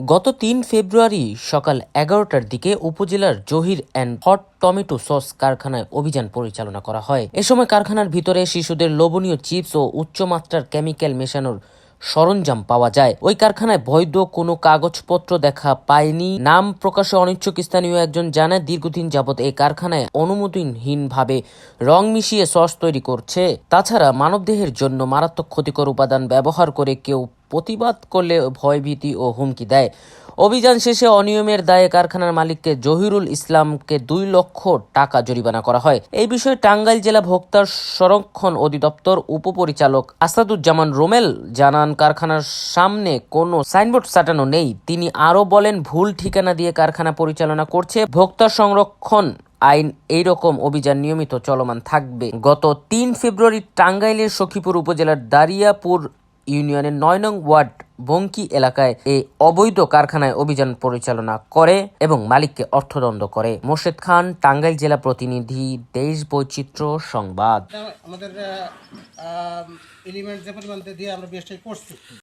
গত তিন ফেব্রুয়ারি সকাল এগারোটার দিকে উপজেলার Zahir and hot tomato sauce কারখানায় অভিযান পরিচালনা করা হয়। এ সময় কারখানার ভিতরে শিশুদের লোভনীয় চিপস ও উচ্চমাত্রার কেমিক্যাল মেশানোর সরঞ্জাম পাওয়া যায়। ওই কারখানায় বৈধ কোনো কাগজপত্র দেখা পায়নি। নাম প্রকাশে অনিচ্ছুক স্থানীয় একজন জানায়, দীর্ঘদিন যাবৎ এই কারখানায় অনুমোদনহীনভাবে রং মিশিয়ে সস তৈরি করছে। তাছাড়া মানবদেহের জন্য মারাত্মক ক্ষতিকর উপাদান ব্যবহার করে কেউ প্রতিবাদ করলে ভয়ভীতি ও হুমকি দেয়। অভিযান শেষে অনিয়মের দায়ে কারখানার মালিককে জহিরুল ইসলামকে দুই লক্ষ টাকা জরিমানা করা হয়। এই বিষয়ে টাঙ্গাইল জেলা ভোক্তার সংরক্ষণ অধিদপ্তর উপপরিচালক আসাদুজ্জামান রোমেল জানান, কারখানার সামনে কোনো সাইনবোর্ড সাটানো নেই। তিনি আরও বলেন, ভুল ঠিকানা দিয়ে কারখানা পরিচালনা করছে ভোক্তা সংরক্ষণ আইন। এইরকম অভিযান নিয়মিত চলমান থাকবে। গত তিন ফেব্রুয়ারি টাঙ্গাইলের সখীপুর উপজেলার দারিয়াপুর ইউনিয়নের নয় নং ওয়ার্ড বঙ্কি এলাকায় এই অবৈধ কারখানায় অভিযান পরিচালনা করে এবং মালিককে অর্থদণ্ড করে। মোর্শেদ খান, টাঙ্গাইল জেলা প্রতিনিধি, দেশ বৈচিত্র্য সংবাদ। আমাদের এলিমেন্ট যে পরিমাণ দিয়ে আমরা করছি।